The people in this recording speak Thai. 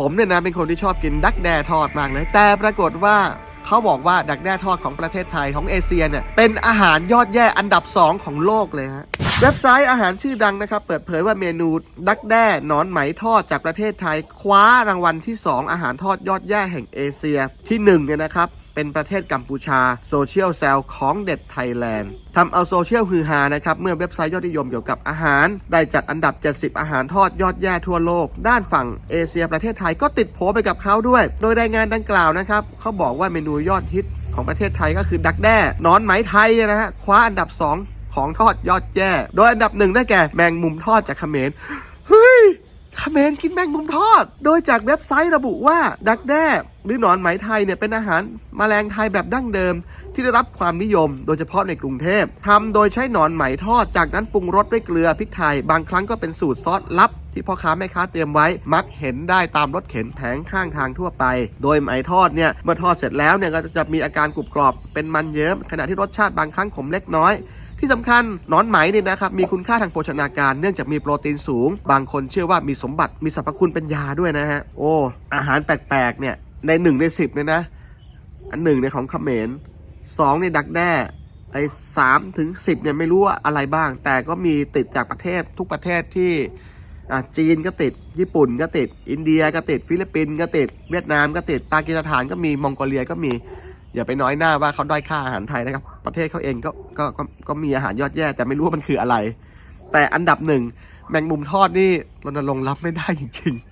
ผมเนี่ยนะเป็นคนที่ชอบกินดักแด้ทอดมากเลย แต่ปรากฏว่าเขาบอกว่าดักแด้ทอดของประเทศไทยของเอเชียเนี่ยเป็นอาหารยอดแย่อันดับ 2 ของโลกเลยฮะเว็บไซต์อาหารชื่อดังนะครับ เปิดเผยว่าเมนูดักแด้หนอนไหมทอดจากประเทศไทย คว้ารางวัลที่ 2 อาหารทอดยอดแย่แห่งเอเชียที่1เนี่ยนะครับ เป็นประเทศกัมพูชาโซเชียลแซลของเด็ดไทยแลนด์ทำเอาโซเชียลฮือฮานะครับ เมื่อเว็บไซต์ยอดนิยมเกี่ยวกับอาหาร ได้จัดอันดับ 70 อาหารทอดยอดแย่ทั่วโลก ด้านฝั่งเอเชียประเทศไทยก็ติดโผไปกับเขาด้วย โดยรายงานดังกล่าวนะครับเขาบอกว่าเมนูยอดฮิตของประเทศไทยก็คือดักแด้หนอนไหมไทยนะฮะคว้าอันดับ 2 ของทอดยอดแย่ โดยอันดับหนึ่งได้แก่แมงมุมทอดจากเขมร ขมรกินแมงมุมทอด โดยจากเว็บไซต์ระบุว่า ดักแด้หรือหนอนไหมไทยเนี่ยเป็นอาหารมแมลงไทยแบบดั้งเดิม ที่ได้รับความนิยม โดยเฉพาะในกรุงเทพทำโดยใช้หนอนไหมทอด จากนั้นปรุงรสด้วยเกลือพริกไทย บางครั้งก็เป็นสูตรซอสลับ ที่พ่อค้าแม่ค้าเตรียมไว้ มักเห็นได้ตามรถเข็นแผงข้างทางทั่วไป โดยไหมทอดเนี่ยเมื่อทอดเสร็จแล้วเนี่ยก็จะมีอาการกรุบกรอบเป็นมันเยิ้มขณะที่รสชาติบางครั้งขมเล็กน้อย ที่สำคัญนอนไหมเนี่ยนะครับมีคุณค่าทางโภชนาการเนื่องจากมีโปรตีนสูง บางคนเชื่อว่ามีสมบัติมีสรรพคุณเป็นยาด้วยนะฮะโอ้อาหารแปลกๆเนี่ยในหนึ่งในสิบเนี่ยนะ อันหนึ่งในของเขมรสองในดักแด้ไอ้สามถึงสิบเนี่ยไม่รู้ว่าอะไรบ้าง แต่ก็มีติดจากประเทศทุกประเทศที่อะจีนก็ติด ญี่ปุ่นก็ติด อินเดียก็ติด ฟิลิปปินส์ก็ติด เวียดนามก็ติด ปากีสถานก็มี มองโกเลียก็มี อย่าไปน้อยหน้าว่าเขาด้อยค่าอาหารไทยนะครับ ประเทศเขาเองก็ก็ก็ก็มีอาหารยอดแย่ แต่ไม่รู้ว่ามันคืออะไร แต่อันดับหนึ่งแมงมุมทอดนี่รณรงค์รับไม่ได้จริงๆ